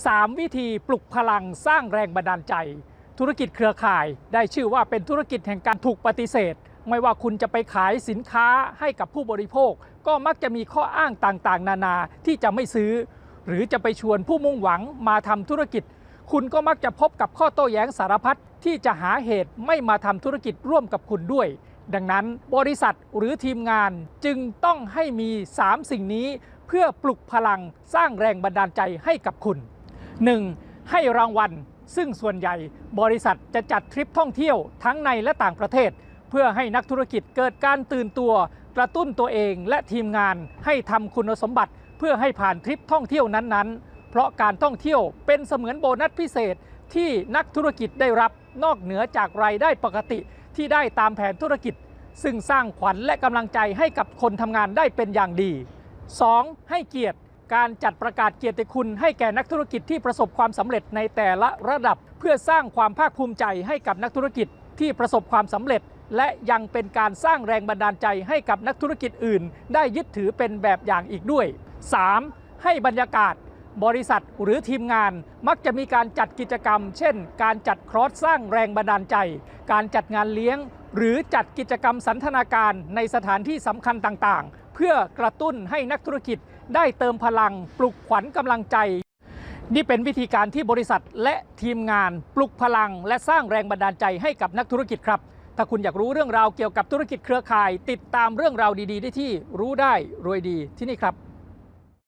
3 วิธีปลุกพลังสร้างแรงบันดาลใจ ธุรกิจเครือข่ายได้ชื่อว่าเป็นธุรกิจแห่งการถูกปฏิเสธ ไม่ว่าคุณจะไปขายสินค้าให้กับผู้บริโภค ก็มักจะมีข้ออ้างต่างๆ นานาที่จะไม่ซื้อ หรือจะไปชวนผู้มุ่งหวังมาทำธุรกิจ คุณก็มักจะพบกับข้อโต้แย้งสารพัดที่จะหาเหตุไม่มาทำธุรกิจร่วมกับคุณด้วย ดังนั้นบริษัทหรือทีมงานจึงต้องให้มี 3 สิ่งนี้ เพื่อปลุกพลังสร้างแรงบันดาลใจให้กับคุณ 1. ให้รางวัล ซึ่งส่วนใหญ่บริษัทจะจัดทริปท่องเที่ยวทั้งในและต่างประเทศ เพื่อให้นักธุรกิจเกิดการตื่นตัว กระตุ้นตัวเองและทีมงานให้ทำคุณสมบัติ เพื่อให้ผ่านทริปท่องเที่ยวนั้นๆ เพราะการท่องเที่ยวเป็นเสมือนโบนัสพิเศษที่นักธุรกิจได้รับนอกเหนือจากรายได้ปกติที่ได้ตามแผนธุรกิจ ซึ่งสร้างขวัญและกำลังใจให้กับคนทำงานได้เป็นอย่างดี 2. ให้เกียรติ การจัดประกาศเกียรติคุณ ให้แก่นักธุรกิจที่ประสบความสำเร็จในแต่ละระดับ เพื่อสร้างความภาคภูมิใจให้กับนักธุรกิจที่ประสบความสำเร็จ และยังเป็นการสร้างแรงบันดาลใจให้กับนักธุรกิจอื่น ได้ยึดถือเป็นแบบอย่างอีกด้วย 3. ให้บรรยากาศ บริษัทหรือทีมงานมักจะมีการจัดกิจกรรม เช่น การจัดครอสสร้างแรงบันดาลใจ การจัดงานเลี้ยง หรือจัดกิจกรรมสันทนาการในสถานที่สำคัญต่างๆ เพื่อกระตุ้นให้นักธุรกิจได้เติมพลัง ปลุกขวัญกำลังใจ นี่เป็นวิธีการที่บริษัทและทีมงาน ปลุกพลัง และสร้างแรงบันดาลใจให้กับนักธุรกิจครับ ถ้าคุณอยากรู้เรื่องราวเกี่ยวกับธุรกิจเครือข่าย ติดตามเรื่องราวดีๆ ได้ที่รู้ได้รวยดีที่นี่ครับ